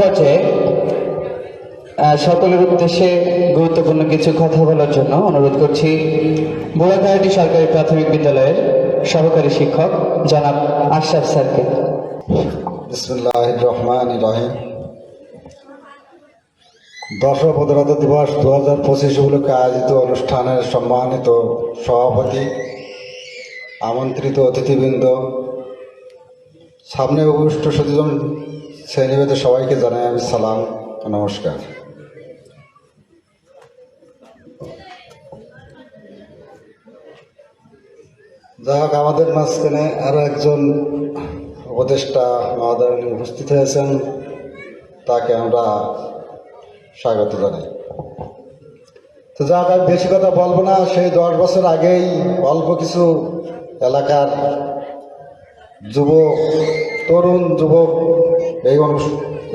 পর্যায়ে সকলের উদ্দেশ্যে গুরুত্বপূর্ণ কিছু কথা বলার জন্য অনুরোধ করছি। বোলাকাহাটি সরকারি প্রাথমিক বিদ্যালয়ের সহকারী শিক্ষক জনাব আশরাফ স্যারকে। রহমান রহিম। দশ পদরত দিবস দু হাজার পঁচিশ উপলক্ষে আয়োজিত অনুষ্ঠানের সম্মানিত সভাপতি, আমন্ত্রিত অতিথিবৃন্দ, সামনে উপবিষ্ট সচেতন শ্রেণীভেদে সবাইকে জানাই আমি সালাম নমস্কার। যাই হোক আমাদের মাঝখানে আরও একজন উপদেষ্টা মহোদয় উপস্থিত হয়েছেন তাকে আমরা স্বাগত জানাই। তো যা হোক, আমি বেশি কথা বলব না সেই দশ বছর আগেই অল্প কিছু এলাকার যুবক তরুণ যুবক এই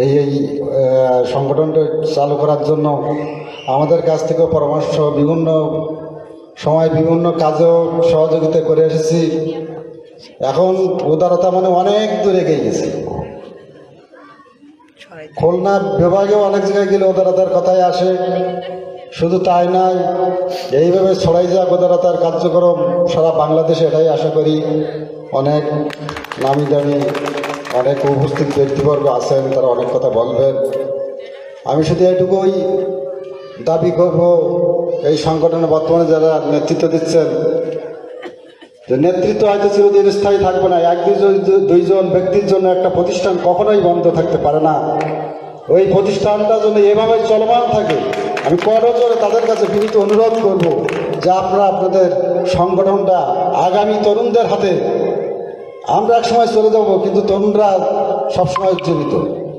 এই এই সংগঠনটা চালু করার জন্য আমাদের কাছ থেকে পরামর্শ, বিভিন্ন সময় বিভিন্ন কাজেও সহযোগিতা করে এসেছি। এখন উদারতা মানে অনেক দূরে এগিয়ে গেছে। খুলনা বিভাগেও অনেক জায়গায় গেলে উদারতার কথাই আসে। শুধু তাই নয়, এইভাবে ছড়াই যাক উদারতার কার্যক্রম সারা বাংলাদেশে এটাই আশা করি। অনেক নামি দামি অনেক উপস্থিত ব্যক্তিবর্গ আছেন, তারা অনেক কথা বলবেন। আমি শুধু এটুকুই দাবি করব, এই সংগঠনে বর্তমানে যারা নেতৃত্ব দিচ্ছেন, যে নেতৃত্ব হয়তো চিরদিন স্থায়ী থাকবে না। এক দুইজন দুইজন ব্যক্তির জন্য একটা প্রতিষ্ঠান কখনোই বন্ধ থাকতে পারে না। ওই প্রতিষ্ঠানটা যেন এভাবে চলমান থাকে, আমি করজোরে তাদের কাছে বিনীত অনুরোধ করব যে আপনারা আপনাদের সংগঠনটা আগামী তরুণদের হাতে আমরা এক সময় চলে যাব, কিন্তু তরুণরা সবসময় জীবিত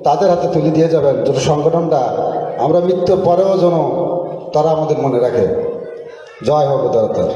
তাদের হাতে তুলে দিয়ে যাবেন যেন সংগঠনটা আমরা মৃত্যুর পরেও যেন তারা আমাদের মনে রাখে। জয় হবে উদারতার